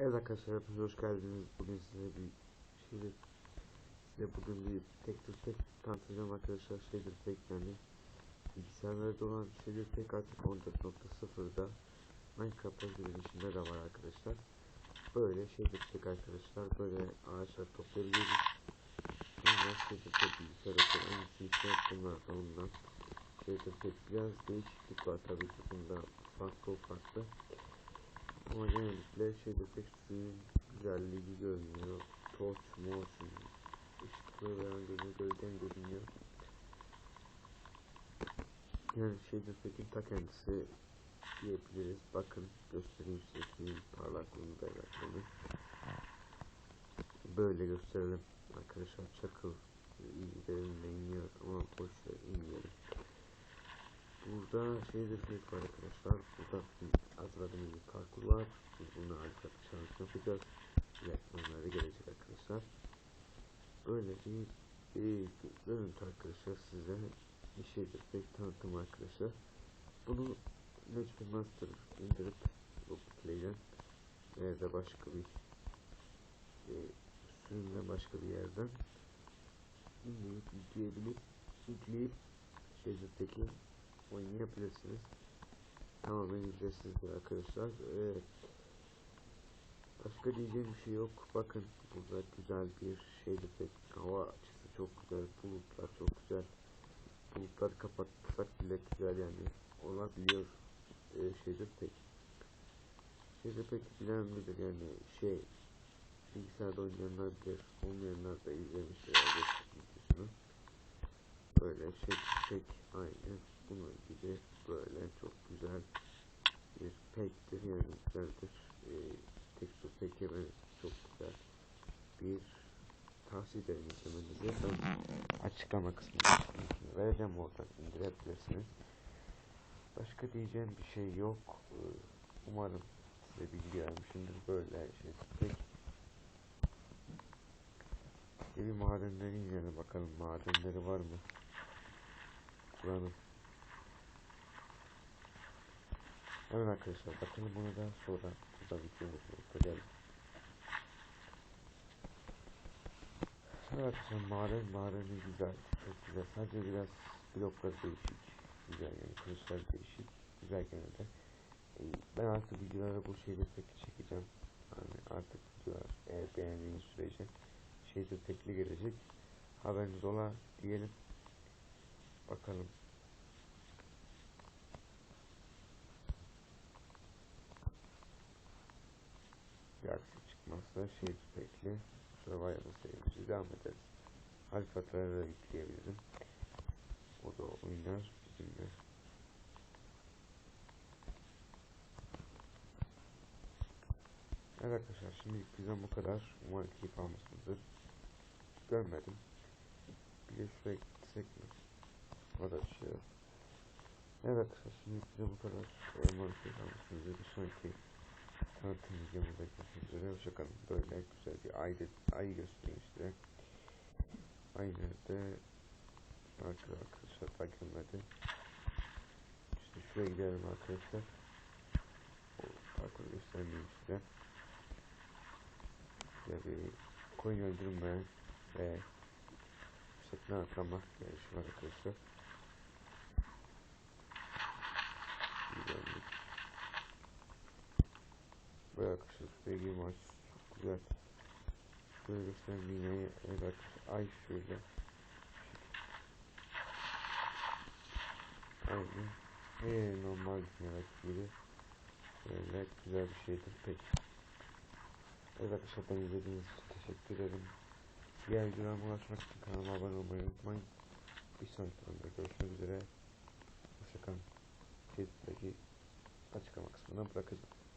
Evet arkadaşlar hepiniz hoş geldiniz. Bugün size bir şeydir. Size bugün bir tektir tek tanıtacağım arkadaşlar. Şeydir tek yani bilgisayarlarda olan şeydir tek artık 14.0'da Minecraft özgürlüğünde de var arkadaşlar. Böyle şeydir tek arkadaşlar. Böyle ağaçlar toplayabiliyoruz. Bunlar şeydir tek bilgisayarda en iyisi bunlar da ondan. Şeydir tek biraz değişiklik var tabii ki bunda farklı farklı. Ama genellikle şeyde pek güzelliği görünüyor. Toç, moç, ışıklı veren gözü gölgen görünüyor. Yani şeyde pekin ta kendisi diyebiliriz. Bakın göstereyim size suyun parlaklığını berraklığını. Böyle gösterelim arkadaşlar. Çakıl iyi iniyor ama boşver inmeyelim. Burada şeydir büyük var arkadaşlar. Burada hazırladığımız bir parkur var. Biz bunu çalışma yapacağız. Reaksiyonları gelecek arkadaşlar. Böyle bir, bir görüntü arkadaşlar size bir şeydir pek tanıtım arkadaşlar. Bunu Necmi Master indirip bu play'den veya da başka bir e, sürümden başka bir yerden indirip yükleyebilip yükleyip şeydeki oynayabilirsiniz. Tamamen ücretsizdir arkadaşlar. Ee, başka diyeceğim bir şey yok. Bakın burada güzel bir şeydi pek hava açısı çok güzel. Bulutlar çok güzel. Bulutları kapatsak bile güzel yani olabiliyor ee, şeydir pek. Şeydir pek bilir yani şey bilgisayarda oynayanlar bilir. Olmayanlar da izlemiştir. Böyle şey pek aynı bunun gibi böyle çok güzel bir pektir yani güzeldir e, tekstur pek hemen çok güzel bir tavsiye ederim izlemenizi. Ben açıklama kısmına vereceğim oradan indirebilirsiniz. Başka diyeceğim bir şey yok. E, umarım size bilgi vermişimdir. Böyle şey pek bir madenleri inelim bakalım. Madenleri var mı? Buranın Evet arkadaşlar bakalım bunu da sonra burada videomuz nokta Evet arkadaşlar mağara mağaranı güzel çok güzel. Sadece biraz bloklar değişik güzel yani kılıçlar değişik güzel gene de. Ee, ben artık videoları bu şeyde pek çekeceğim. Yani artık videolar eğer beğendiğiniz sürece şeyde tekli gelecek. Haberiniz ola diyelim. Bakalım bir çıkmazsa şey bekle survival serimizi devam ederiz alfalara da yükleyebilirim o da oynar bizimle. Evet arkadaşlar şimdi bizden bu kadar. Umarım keyif almışsınızdır. Görmedim. Bir de şuraya gitsek mi? O da şey Evet arkadaşlar şimdi bize bu kadar. Umarım keyif almışsınızdır. Bir sonraki tanıtım videomuzda görüşmek üzere. Hoşçakalın. Böyle güzel bir ay, ay göstereyim size. Ay nerede? Arkadaşlar, gelmedi. İşte şuraya gidelim arkadaşlar. O parkur göstermeyeyim size. Şöyle bir coin öldürme ve yüksekten atlama yarışı arkadaşlar. Kışlıkta bir maç. Çok güzel. Şöyle göstereyim binayı. Evet. Ay şöyle. Aynen. Ee, normal binalar gibi. Böyle güzel bir şeydir. Peki. Evet arkadaşlar beni izlediğiniz için teşekkür ederim. Diğer videolarıma ulaşmak için kanalıma abone olmayı unutmayın. Bir sonraki videoda görüşmek üzere. Hoşçakalın. Facebook'taki açıklama kısmına bırakacağım.